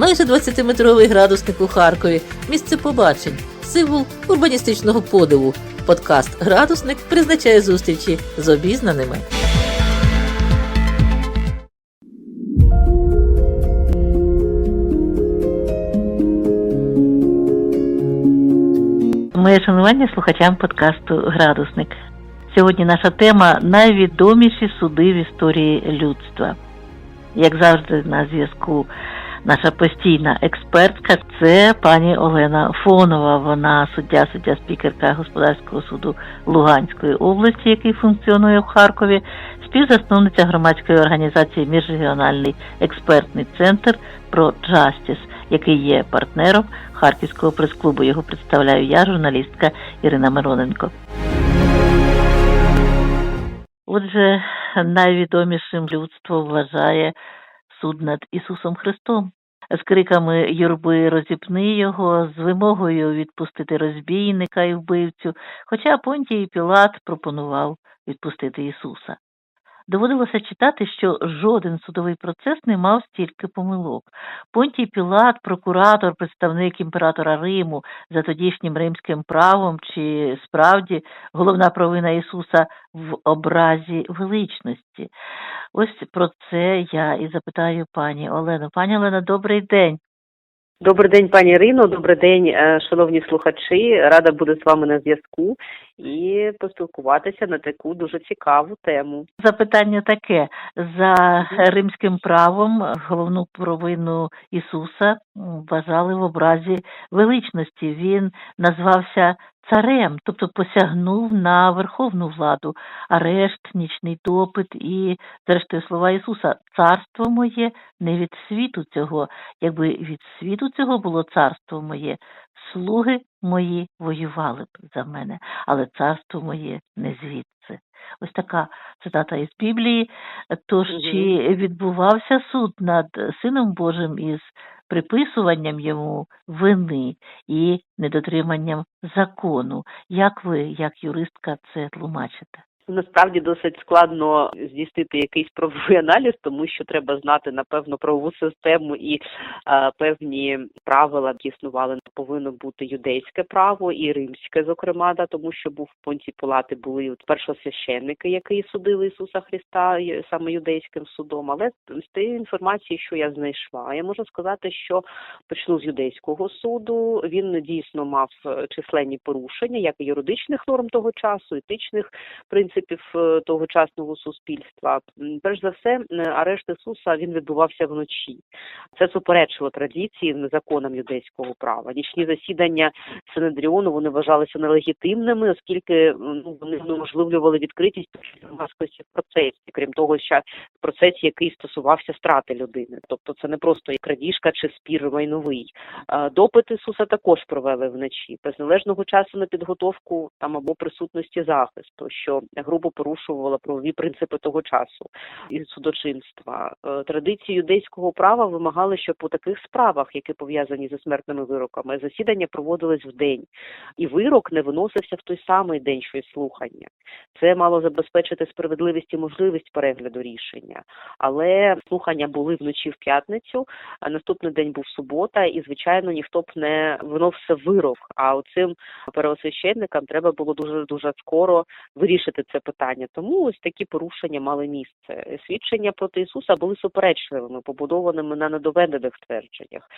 Майже 20-метровий градусник у Харкові, місце побачень, символ урбаністичного подиву. Подкаст Градусник призначає зустрічі з обізнаними. Моє шанування слухачам подкасту Градусник. Сьогодні наша тема найвідоміші суди в історії людства. Як завжди, на зв'язку наша постійна експертка це пані Олена Фонова. Вона суддя, суддя спікерка господарського суду Луганської області, який функціонує в Харкові, співзасновниця громадської організації Міжрегіональний експертний центр про Джастіс, який є партнером Харківського прес-клубу. Його представляю я, журналістка Ірина Мироненко. Отже, найвідомішим людство вважає суд над Ісусом Христом. З криками юрби розіпни його, з вимогою відпустити розбійника і вбивцю, хоча Понтій Пілат пропонував відпустити Ісуса. Доводилося читати, що жоден судовий процес не мав стільки помилок. Понтій Пілат, прокуратор, представник імператора Риму за тодішнім римським правом, чи справді головна провина Ісуса в образі величності. Ось про це я і запитаю пані Олену. Пані Олена, добрий день. Добрий день, пані Ірино. Добрий день, е, шановні слухачі. Рада бути з вами на зв'язку і поспілкуватися на таку дуже цікаву тему. Запитання таке: за римським правом головну провину Ісуса вважали в образі величності. Він назвався царем, тобто посягнув на верховну владу, арешт, нічний допит і, зрештою, слова Ісуса: Царство моє не від світу цього. Якби від світу цього було царство моє, слуги мої воювали б за мене, але царство моє не звідси. Ось така цитата із Біблії. Тож Мгм. чи відбувався суд над Сином Божим із приписуванням йому вини і недотриманням закону? Як ви, як юристка, це тлумачите? Насправді досить складно здійснити якийсь правовий аналіз, тому що треба знати напевно правову систему і е, певні правила, які існували. Повинно бути юдейське право і римське, зокрема, да, тому що був в понті Пилати були першосвященники, які судили Ісуса Христа саме юдейським судом. Але з тієї інформації, що я знайшла, я можу сказати, що почну з юдейського суду. Він дійсно мав е, численні порушення, як і юридичних норм того часу, етичних принципів е, тогочасного суспільства. Перш за все, е, арешт Ісуса він відбувався вночі. Це суперечило традиції законам юдейського права. Нічні засідання Синедріону вони вважалися нелегітимними, оскільки ну, вони унеможливлювали відкритість громадськості в процесі, крім того, що в процесі, який стосувався страти людини. Тобто це не просто крадіжка чи спір майновий. Е, Допит Ісуса також провели вночі, без належного часу на підготовку там або присутності захисту, що грубо порушувало правові принципи того часу і судочинства. Е, Традиції юдейського права вимагали, щоб у таких справах, які пов'язані зі смертними вироками, засідання проводились в день, і вирок не виносився в той самий день, що й слухання. Це мало забезпечити справедливість і можливість перегляду рішення. Але слухання були вночі в п'ятницю, а наступний день був субота, і звичайно ніхто б не виносив вирок. А оцим первосвященникам треба було дуже дуже скоро вирішити це питання. Тому ось такі порушення мали місце. Свідчення проти Ісуса були суперечливими, побудованими на недоведених твердженнях.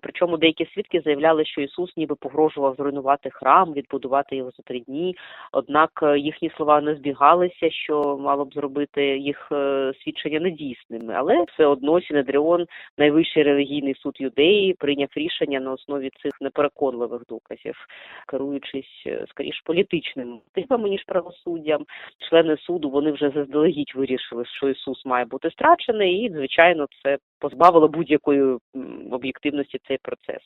Причому деякі свідки заявляли, що Ісус ніби погрожував зруйнувати храм, відбудувати його за три дні. Однак е, їхні слова не збігалися, що мало б зробити їх е, свідчення недійсними. Але все одно Сінедріон, найвищий релігійний суд юдеї, прийняв рішення на основі цих непереконливих доказів, керуючись е, скоріш політичними мотивами ніж правосуддям. Члени суду вони вже заздалегідь вирішили, що Ісус має бути страчений, і звичайно, це позбавило будь-якої об'єктивності цей процес.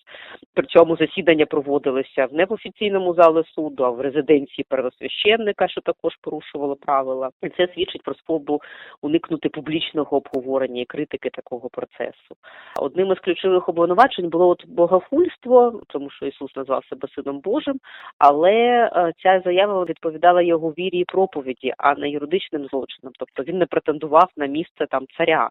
При цьому засідання проводилися не в офіційному залі суду, а в резиденції первосвященника, що також порушувало правила. І це свідчить про спробу уникнути публічного обговорення і критики такого процесу. Одним із ключових обвинувачень було от богохульство, тому що Ісус назвав себе сином Божим, але е, ця заява відповідала його вірі і проповіді, а не юридичним злочинам. Тобто він не претендував на місце там царя.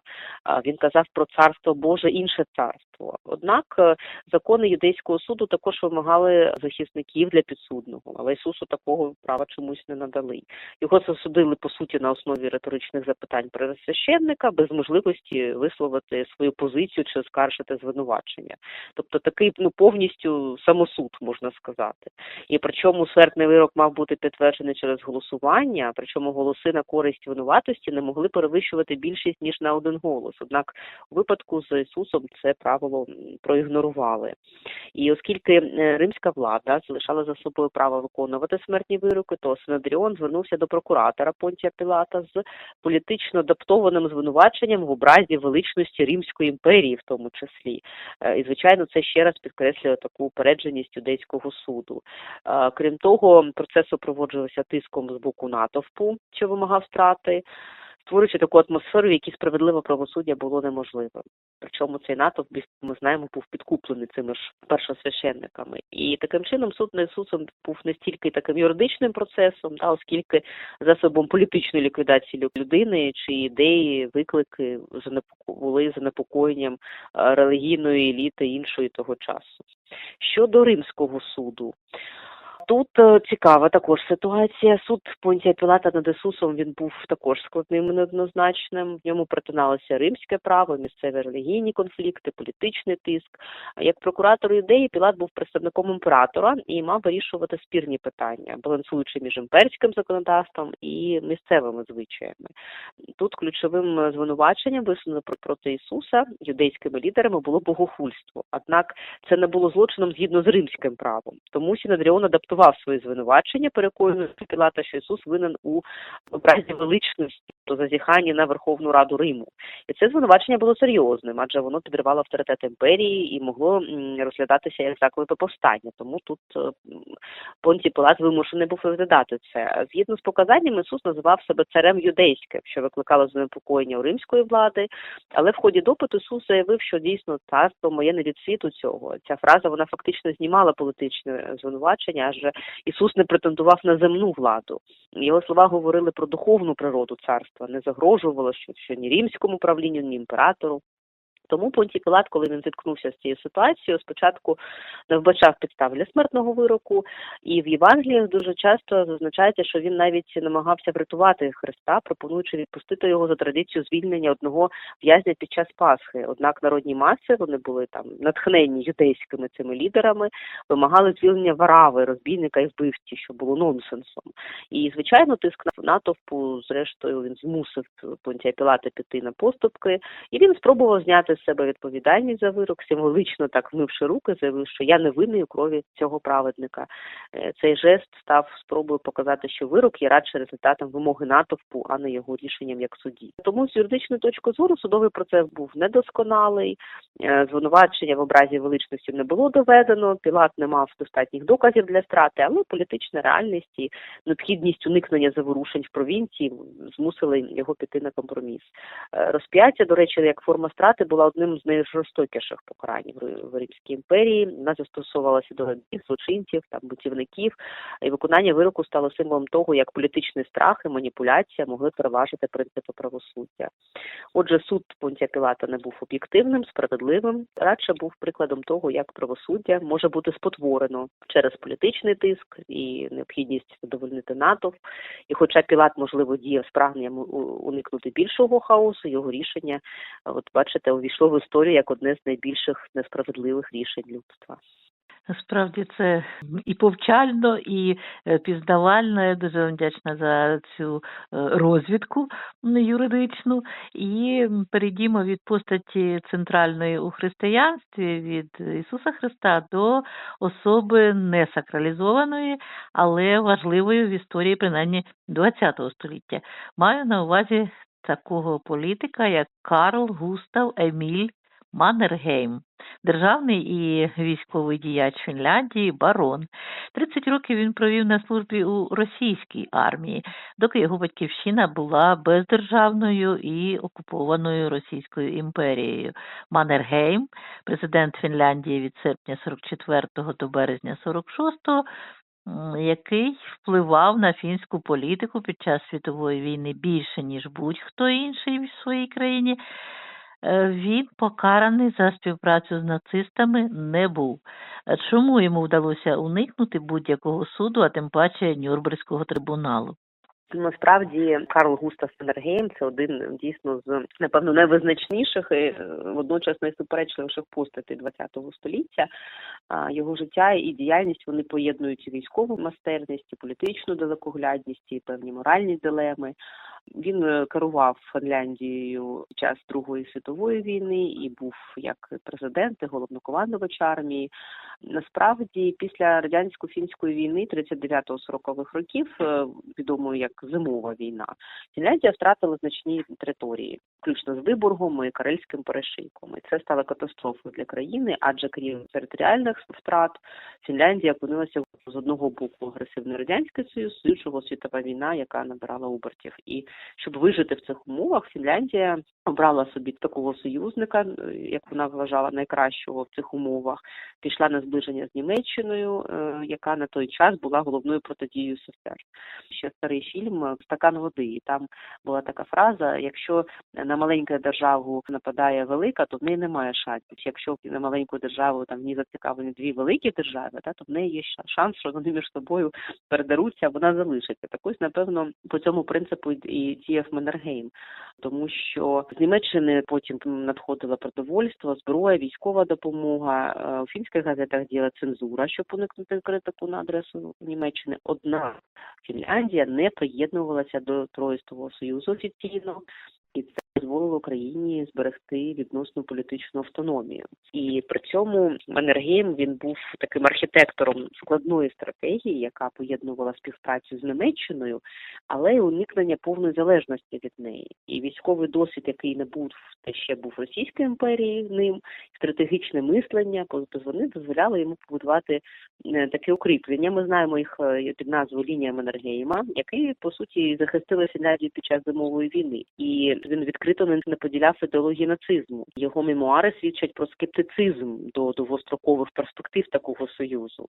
Він казав про царство Боже, інше царство. Право. Однак е, закони юдейського суду також вимагали захисників для підсудного, але Ісусу такого права чомусь не надали. Його засудили по суті на основі риторичних запитань про священника без можливості висловити свою позицію чи оскаржити звинувачення. Тобто такий ну повністю самосуд можна сказати. І причому смертний вирок мав бути підтверджений через голосування, причому голоси на користь винуватості не могли перевищувати більшість ніж на один голос. Однак у випадку з Ісусом це правило м, проігнорували. І оскільки е, римська влада залишала за собою право виконувати смертні вироки, то Синодріон звернувся до прокуратора Понтія Пілата з політично адаптованим звинуваченням в образі величності Римської імперії, в тому числі. Е, І звичайно, це ще раз підкреслює таку упередженість юдейського суду. Е, Крім того, процес супроводжувався тиском з боку натовпу, що вимагав страти, створюючи таку атмосферу, в якій справедливе правосуддя було неможливим. Причому цей натовп, ми знаємо, був підкуплений цими ж першосвященниками. І таким чином суд над Ісусом був не стільки таким юридичним процесом, та, оскільки засобом політичної ліквідації лю- людини, чи ідеї, виклики були занепокоєнням е, релігійної еліти іншої того часу. Щодо римського суду, Тут е, цікава також ситуація. Суд Понтія Пілата над Ісусом він був також складним і неоднозначним. В ньому перетиналося римське право, місцеві релігійні конфлікти, політичний тиск. А Як прокуратор ідеї, Пілат був представником імператора і мав вирішувати спірні питання, балансуючи між імперським законодавством і місцевими звичаями. Тут ключовим е, звинуваченням висунено про- проти Ісуса юдейськими лідерами було богохульство. Однак це не було злочином згідно з римським правом. Тому Сінадріон адаптував свої звинувачення, переконуючи Пілата, що Ісус винен у образі величності, то зазіханні на Верховну Раду Риму. І це звинувачення було серйозним, адже воно підривало авторитет імперії і могло розглядатися як заклик повстання. Тому тут е, м, Понтій Пилат вимушений був розглядати це. Згідно з показаннями, Ісус називав себе царем юдейським, що викликало занепокоєння у римської влади. Але в ході допиту Ісус заявив, що дійсно царство моє не від світу цього. Ця фраза вона фактично знімала політичне звинувачення, адже Ісус не претендував на земну владу. Його слова говорили про духовну природу царства, не загрожувало що, що ні римському правлінню, ні імператору. Тому Понтій Пілат, коли він зіткнувся з цією ситуацією, спочатку не вбачав підстав для смертного вироку, і в Євангеліях дуже часто зазначається, що він навіть намагався врятувати Христа, пропонуючи відпустити його за традицію звільнення одного в'язня під час Пасхи. Однак народні маси вони були там натхнені юдейськими цими лідерами, вимагали звільнення варави, розбійника і вбивці, що було нонсенсом. І звичайно, тиск на натовпу, зрештою, він змусив Понтія Пілата піти на поступки, і він спробував зняти себе відповідальність за вирок, символічно так вмивши руки, заявив, що я не винний у крові цього праведника. Е, Цей жест став спробою показати, що вирок є радше результатом вимоги натовпу, а не його рішенням як судді. Тому з юридичної точки зору судовий процес був недосконалий, е, звинувачення в образі величності не було доведено, Пілат не мав достатніх доказів для страти, але політична реальність і необхідність уникнення заворушень в провінції змусили його піти на компроміс. Е, Розп'яття, до речі, як форма страти була одним з найжорстокіших покарань в Римській імперії. Вона застосовувалася до злочинців, там бутівників, і виконання вироку стало символом того, як політичний страх і маніпуляція могли переважити принципи правосуддя. Отже, суд Понтія Пілата не був об'єктивним, справедливим, радше був прикладом того, як правосуддя може бути спотворено через політичний тиск і необхідність задовольнити натовп. І хоча Пілат, можливо, діяв з прагненням уникнути більшого хаосу, його рішення, от бачите, увійшло в історію як одне з найбільших несправедливих рішень людства. Насправді це і повчально, і е, пізнавально. Я дуже вам вдячна за цю е, розвідку юридичну. І перейдімо від постаті центральної у християнстві від Ісуса Христа до особи не сакралізованої, але важливої в історії принаймні ХХ століття. Маю на увазі такого політика, як Карл Густав Еміль Маннергейм державний і військовий діяч Фінляндії, барон. 30 років він провів на службі у російській армії, доки його батьківщина була бездержавною і окупованою Російською імперією. Маннергейм, президент Фінляндії від серпня 44 до березня 46 м, який впливав на фінську політику під час світової війни більше, ніж будь-хто інший в своїй країні. Е, Він покараний за співпрацю з нацистами не був. Е, Чому йому вдалося уникнути будь-якого суду, а тим паче Нюрнберзького трибуналу? Насправді Карл Густав Меннергейм – це один дійсно з напевно найвизначніших і е, водночас найсуперечливіших постатей ХХ століття. Його життя і діяльність вони поєднують і військову майстерність, і політичну далекоглядність, і певні моральні дилеми. Він е, керував Фінляндією під час Другої світової війни і був як президент і головнокомандувач армії. Насправді, після радянсько-фінської війни 39-40-х років, е, відомої як зимова війна, Фінляндія втратила значні території, включно з Виборгом і Карельським перешийком. І це стало катастрофою для країни, адже крім територіальних втрат, Фінляндія опинилася з одного боку агресивний радянський союз, з іншого світова війна, яка набирала обертів. І щоб вижити в цих умовах, Фінляндія обрала собі такого союзника, е, як вона вважала найкращого в цих умовах. Пішла на зближення з Німеччиною, е, яка на той час була головною протидією СССР. Ще старий фільм Стакан води. І там була така фраза: якщо на маленьку державу нападає велика, то в неї немає шансів. Якщо на маленьку державу там в ній зацікавлені дві великі держави, та то в неї є шанс, що вони між собою передаруться, а вона залишиться. Так ось, напевно, по цьому принципу і діяв Меннергейм, тому що з Німеччини потім надходило продовольство, зброя, військова допомога. Е, У фінських газетах діяла цензура, щоб уникнути критику на адресу Німеччини. Однак Фінляндія не приєднувалася до Троїстого союзу офіційно, і це дозволило країні зберегти відносну політичну автономію. І при цьому Маннергейм він був таким архітектором складної стратегії, яка поєднувала співпрацю з Німеччиною, але й уникнення повної залежності від неї. І військовий досвід, який не був те ще був Російської імперії ним, стратегічне мислення, вони дозволяли йому побудувати е, таке укріплення. Ми знаємо їх е, під назвою лінія Маннергейма, які по суті захистили Фінляндію під час зимової війни, і він відкрито не поділяв ідеології нацизму. Його мемуари свідчать про скептицизм до довгострокових перспектив такого союзу.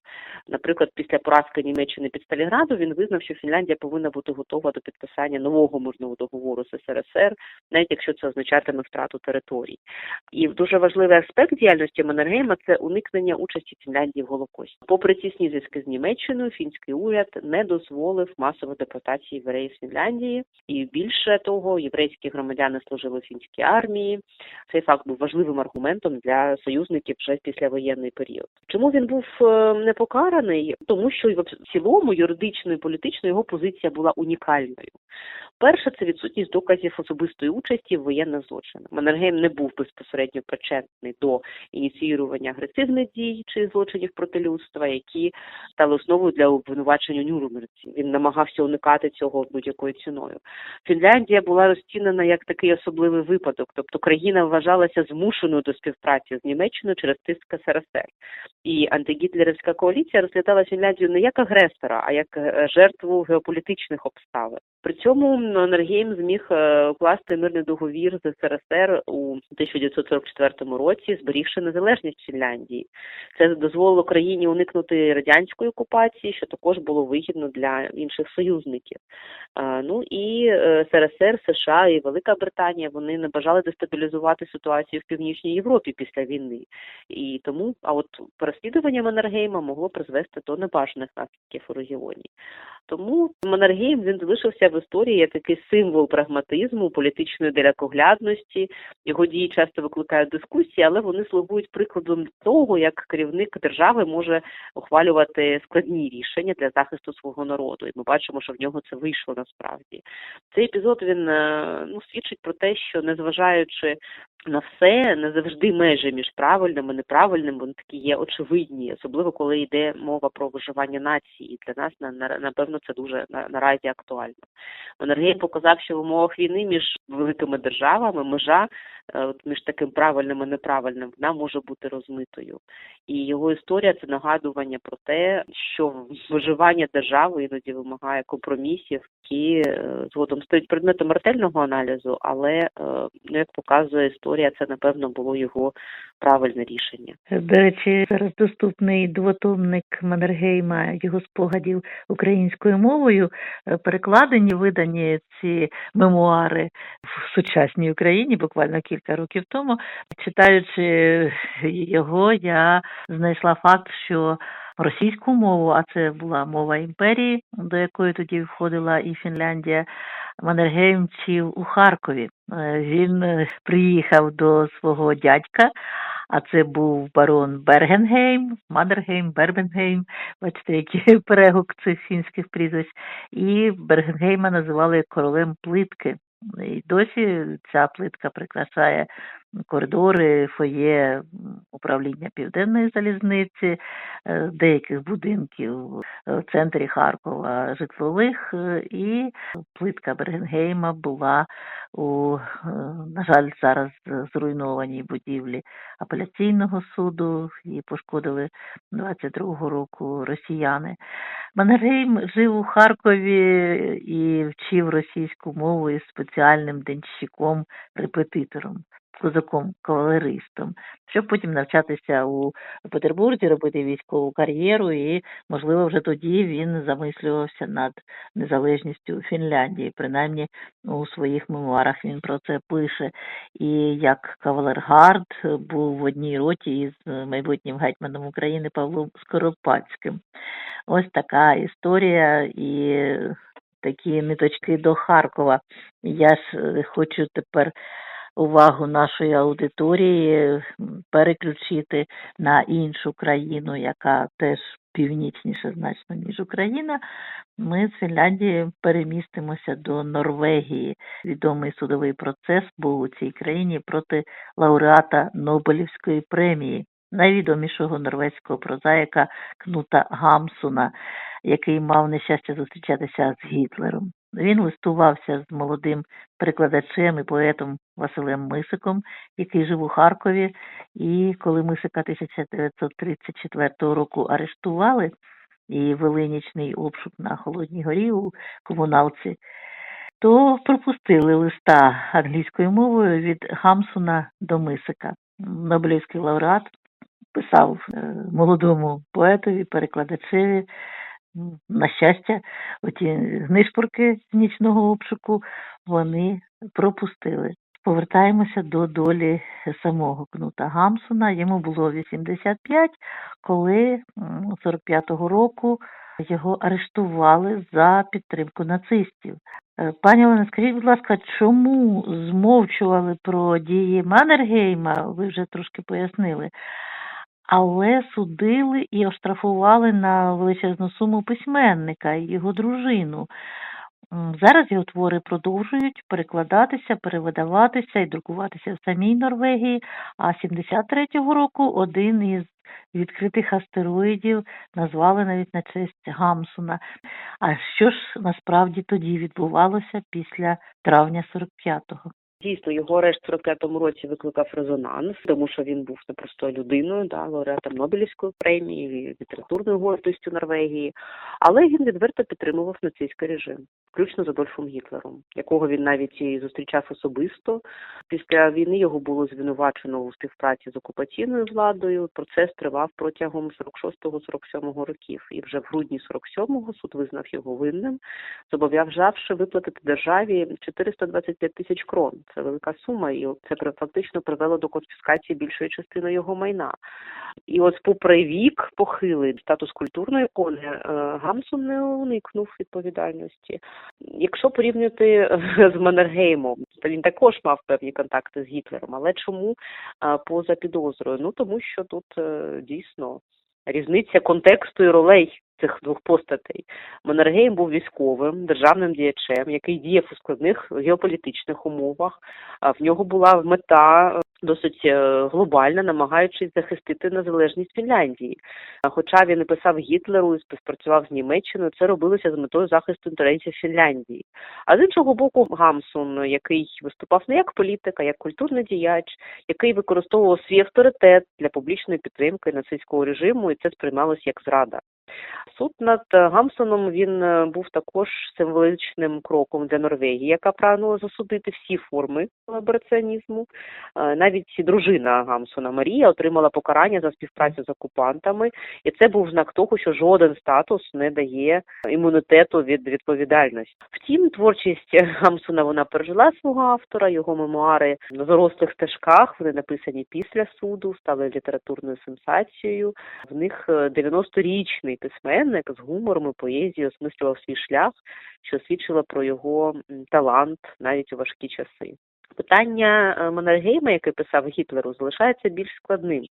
Наприклад, після поразки Німеччини під Сталінградом він визнав, що Фінляндія повинна бути готова до підписання нового мирного договору з СРСР, навіть якщо це означатиме втрату територій. І дуже важливий аспект діяльності Маннергейма – це уникнення участі Фінляндії в Голокості. Попри тісні зв'язки з Німеччиною, фінський уряд не дозволив масової депортації євреїв з Фінляндії, і більше того, єврейські громадяни служили в фінській армії. Цей факт був важливим аргументом для союзників вже в післявоєнний період. Чому він був е, не покараний? Тому що в цілому юридично і політично його позиція була унікальною. Перше, це відсутність доказів особистої участі в воєнних злочинах. Маннергейм не був безпосередньо причетний до ініціювання агресивних дій чи злочинів проти людства, які стали основою для обвинувачення Нюрнберзі. Він намагався уникати цього будь-якою ціною. Фінляндія була розцінена як такий особливий випадок, тобто країна вважалася змушеною до співпраці з Німеччиною через тиск СРСР. І антигітлерівська коаліція розглядала Фінляндію не як агресора, а як е, жертву геополітичних обставин. При цьому Маннергейм зміг е, укласти мирний договір з СРСР у 1944 році, зберігши незалежність Фінляндії. Це дозволило країні уникнути радянської окупації, що також було вигідно для інших союзників. Е, Ну і е, СРСР, США і Велика Британія вони не бажали дестабілізувати ситуацію в північній Європі після війни. І тому, а от переслідування Маннергейма могло призвести до небажаних наслідків у регіоні. Тому Маннергейм він залишився в історії як такий символ прагматизму, політичної далекоглядності. Його дії часто викликають дискусії, але вони слугують прикладом того, як керівник держави може ухвалювати складні рішення для захисту свого народу. І ми бачимо, що в нього це вийшло насправді. Цей епізод він е, ну свідчить про те, що незважаючи на все, не завжди межі між правильним і неправильним вони такі є очевидні, особливо коли йде мова про виживання нації. Для нас на, на напевно це дуже наразі актуально. Маннергейм показав, що в умовах війни між великими державами межа е, от між таким правильним і неправильним вона може бути розмитою. І його історія це нагадування про те, що виживання держави іноді вимагає компромісів, які е, згодом стають предметом ретельного аналізу, але е, ну як показує історія. Історія, це напевно було його правильне рішення. До речі, зараз доступний двотомник Маннергейма його спогадів українською мовою. Е, Перекладені, видані ці мемуари в сучасній Україні буквально кілька років тому. Читаючи його, я знайшла факт, що російську мову, а це була мова імперії, до якої тоді входила і Фінляндія. Маннергейм вчив у Харкові. Е, Він е, приїхав до свого дядька, а це був барон Бергенгейм, Маннергейм, Бербенгейм, бачите, який перегук цих фінських прізвищ. І Бергенгейма називали королем плитки. І досі ця плитка прикрашає коридори, фоє управління південної залізниці, е, деяких будинків в центрі Харкова житлових, е, і плитка Бергенгейма була у, е, на жаль, зараз зруйнованій будівлі апеляційного суду, її пошкодили 22-го року росіяни. Маннергейм жив у Харкові і вчив російську мову із спеціальним денщиком, репетитором, козаком-кавалеристом, щоб потім навчатися у Петербурзі, робити військову кар'єру, і, можливо, вже тоді він замислювався над незалежністю Фінляндії. Принаймні у своїх мемуарах він про це пише. І як кавалергард був в одній роті із майбутнім гетьманом України Павлом Скоропадським. Ось така історія і такі ниточки до Харкова. Я ж е, хочу тепер увагу нашої аудиторії переключити на іншу країну, яка теж північніше значно, ніж Україна. Ми з Фінляндії перемістимося до Норвегії. Відомий судовий процес був у цій країні проти лауреата Нобелівської премії, найвідомішого норвезького прозаїка Кнута Гамсуна, який мав нещастя зустрічатися з Гітлером. Він листувався з молодим перекладачем і поетом Василем Мисиком, який жив у Харкові. І коли Мисика 1934 року арештували і вели нічний обшук на Холодній горі у комуналці, то пропустили листа англійською мовою від Гамсуна до Мисика. Нобелівський лауреат писав е, молодому поетові, перекладачеві. На щастя, оті нишпорки з нічного обшуку вони пропустили. Повертаємося до долі самого Кнута Гамсуна. Йому було 85, коли 45-го року його арештували за підтримку нацистів. Е, Пані Олена, скажіть, будь ласка, чому змовчували про дії Маннергейма? Ви вже трошки пояснили. Але судили і оштрафували на величезну суму письменника і його дружину. Зараз його твори продовжують перекладатися, перевидаватися і друкуватися в самій Норвегії. А 73-го року один із відкритих астероїдів назвали навіть на честь Гамсуна. А що ж насправді тоді відбувалося після травня 45-го? Дійсно, його арешт в 45-му році викликав резонанс, тому що він був непростою людиною, да, лауреатом Нобелівської премії, літературною гордістю Норвегії, але він відверто підтримував нацистський режим, включно з Адольфом Гітлером, якого він навіть і зустрічав особисто. Після війни його було звинувачено у співпраці з окупаційною владою. Процес тривав протягом 46-47 років, і вже в грудні 47-го суд визнав його винним, зобов'язавши виплатити державі 425 тисяч крон. Це велика сума, і це фактично привело до конфіскації більшої частини його майна. І от, попри вік похилий статус культурної ікони, е, Гамсун не уникнув відповідальності. Якщо порівняти е, з Маннергеймом, він також мав певні контакти з Гітлером. Але чому е, поза підозрою? Ну тому що тут е, дійсно різниця контексту і ролей цих двох постатей. Маннергейм був військовим державним діячем, який діяв у складних геополітичних умовах. А В нього була мета е, досить е, глобальна, намагаючись захистити незалежність Фінляндії. Хоча він і писав Гітлеру і співпрацював з Німеччиною, це робилося з метою захисту інтересів Фінляндії. А з іншого боку, Гамсун, який виступав не як політик, а як культурний діяч, який використовував свій авторитет для публічної підтримки нацистського режиму, і це сприймалось як зрада. Суд над е, Гамсоном він е, був також символічним кроком для Норвегії, яка прагнула засудити всі форми колабораціонізму. Е, Навіть дружина Гамсона Марія отримала покарання за співпрацю з окупантами, і це був знак того, що жоден статус не дає імунітету від відповідальності. Втім, творчість Гамсона вона пережила свого автора, його мемуари на зарослих стежках. Вони написані після суду, стали літературною сенсацією. В них е, 90-річний письменник з гумором і поезією осмислював свій шлях, що свідчило про його талант навіть у важкі часи. Питання е, Маннергейма, яке писав Гітлеру, залишається більш складним.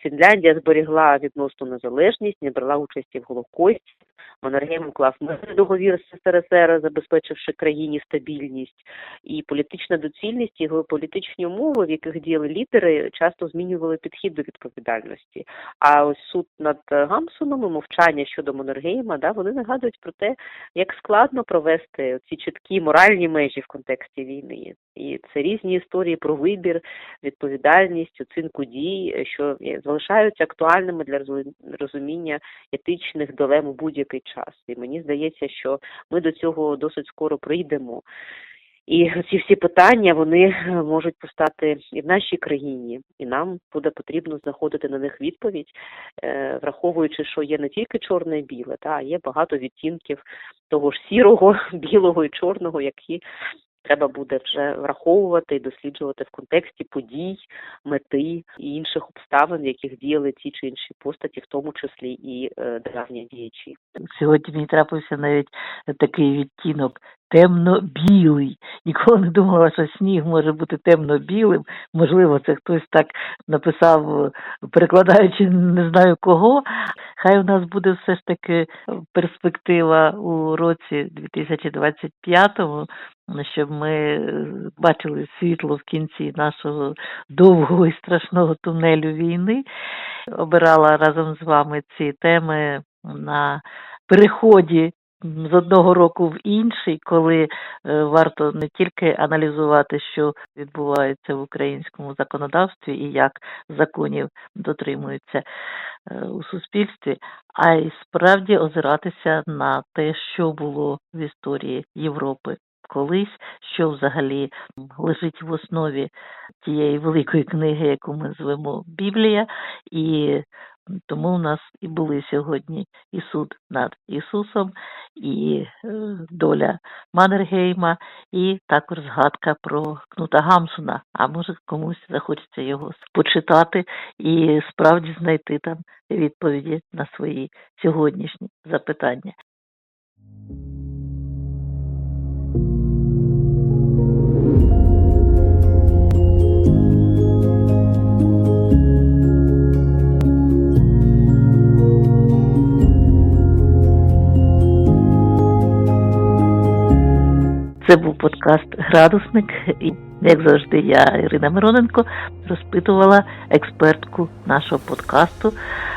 Фінляндія зберігла відносну незалежність, не брала участі в Голокості. Маннергейм уклав мирний договір з СРСР, забезпечивши країні стабільність і політична доцільність, його політичні умови, в яких діяли лідери, часто змінювали підхід до відповідальності. А ось суд над е, Гамсоном і мовчання щодо Маннергейма, да, вони нагадують про те, як складно провести ці чіткі моральні межі в контексті війни. І це різні історії про вибір, відповідальність, оцінку дій, е, що залишаються актуальними для розу- розуміння етичних дилем у будь-який час. І мені здається, що ми до цього досить скоро прийдемо. І ці всі питання вони е, можуть постати і в нашій країні, і нам буде потрібно знаходити на них відповідь, е, враховуючи, що є не тільки чорне і біле, та є багато відтінків того ж сірого, білого і чорного, які треба буде вже враховувати і досліджувати в контексті подій, мети і інших обставин, в яких діяли ті чи інші постаті, в тому числі і е, державні діячі. Сьогодні мені трапився навіть такий відтінок темно-білий. Ніколи не думала, що сніг може бути темно-білим. Можливо, це хтось так написав, перекладаючи не знаю кого. Хай у нас буде все ж таки перспектива у році 2025-му, щоб ми бачили світло в кінці нашого довгого і страшного тунелю війни. Обирала разом з вами ці теми на переході з одного року в інший, коли е, варто не тільки аналізувати, що відбувається в українському законодавстві і як законів дотримуються е, у суспільстві, а й справді озиратися на те, що було в історії Європи колись, що взагалі лежить в основі тієї великої книги, яку ми звемо Біблія, і тому у нас і були сьогодні і суд над Ісусом, і е, доля Маннергейма, і також згадка про Кнута Гамсуна. А може комусь захочеться його почитати і справді знайти там відповіді на свої сьогоднішні запитання. Це був подкаст Градусник. І, як завжди, я, Ірина Мироненко, розпитувала експертку нашого подкасту,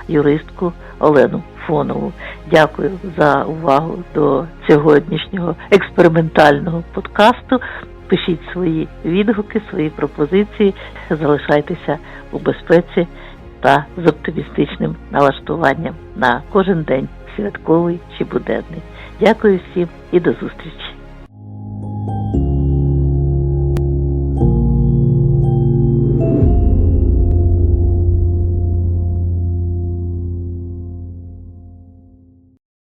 юристку Олену Фонову. Дякую за увагу до сьогоднішнього експериментального подкасту. Пишіть свої відгуки, свої пропозиції, залишайтеся у безпеці та з оптимістичним налаштуванням на кожен день, святковий чи буденний. Дякую всім і до зустрічі!